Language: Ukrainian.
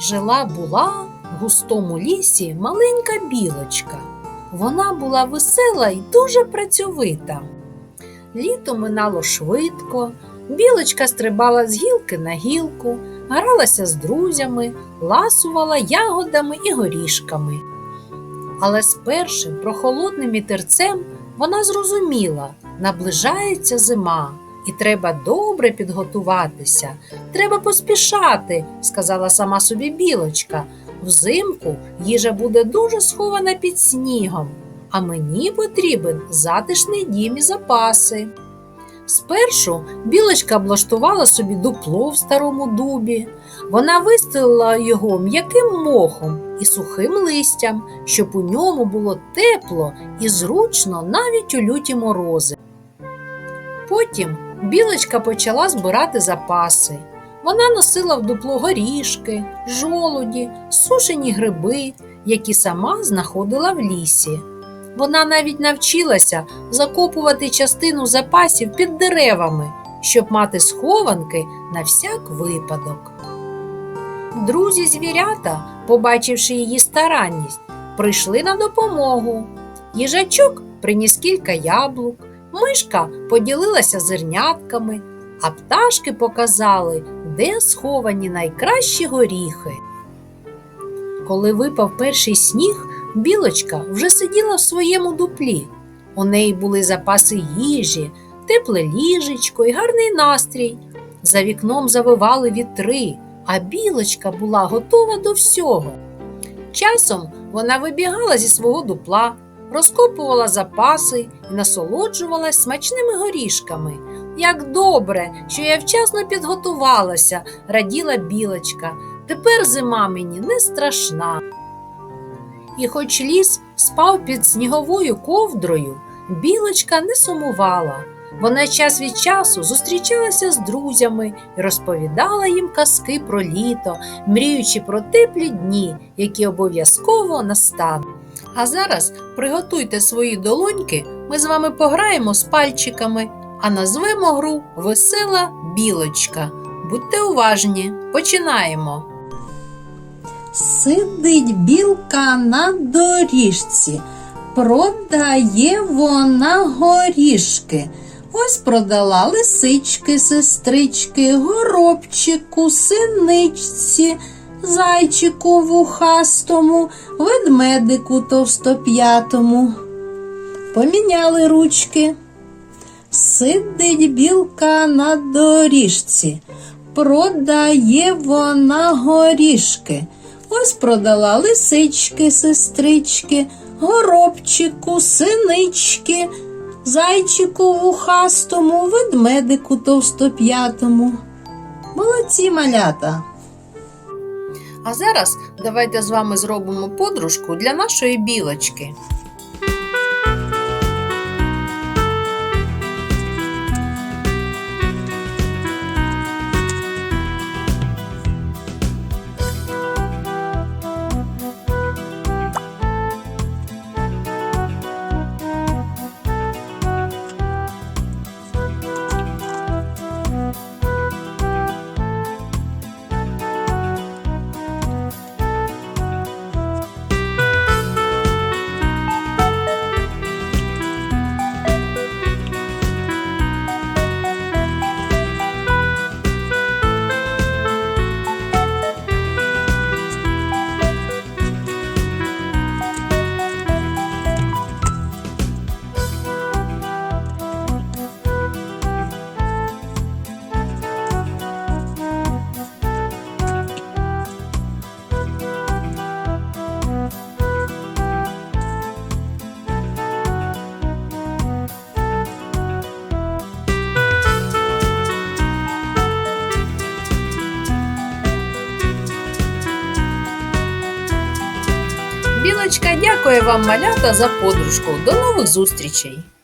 Жила була в густому лісі маленька білочка. Вона була весела і дуже працьовита. Літо минало швидко, білочка стрибала з гілки на гілку, гралася з друзями, ласувала ягодами і горішками. Але з першим прохолодним вітерцем вона зрозуміла, наближається зима, і треба добре підготуватися. Треба поспішати, сказала сама собі білочка. Взимку їжа буде дуже схована під снігом, а мені потрібен затишний дім і запаси. Спершу білочка облаштувала собі дупло в старому дубі. Вона вистелила його м'яким мохом і сухим листям, щоб у ньому було тепло і зручно навіть у люті морози. Потім білочка почала збирати запаси. Вона носила в дупло горішки, жолуді, сушені гриби, які сама знаходила в лісі. Вона навіть навчилася закопувати частину запасів під деревами, щоб мати схованки на всяк випадок. Друзі звірята, побачивши її старанність, прийшли на допомогу. Їжачок приніс кілька яблук, мишка поділилася зернятками, а пташки показали, де сховані найкращі горіхи. Коли випав перший сніг, білочка вже сиділа в своєму дуплі. У неї були запаси їжі, тепле ліжечко і гарний настрій. За вікном завивали вітри, а білочка була готова до всього. Часом вона вибігала зі свого дупла, розкопувала запаси і насолоджувалась смачними горішками. Як добре, що я вчасно підготувалася, раділа білочка. Тепер зима мені не страшна. І хоч ліс спав під сніговою ковдрою, білочка не сумувала. Вона час від часу зустрічалася з друзями і розповідала їм казки про літо, мріючи про теплі дні, які обов'язково настануть. А зараз приготуйте свої долоньки, ми з вами пограємо з пальчиками, а назвемо гру Весела білочка. Будьте уважні, починаємо. Сидить білка на доріжці, продає вона горішки. Ось продала лисички, сестрички, горобчику, синичці, зайчику вухастому, ведмедику товстоп'ятому. Поміняли ручки. Сидить білка на доріжці, продає вона горішки. Ось продала лисички, сестрички, горобчику, синички, зайчику вухастому, ведмедику товстоп'ятому. Молодці малята. А зараз давайте з вами зробимо подружку для нашої білочки. Білочка дякує вам, малята, за подружку. До нових зустрічей!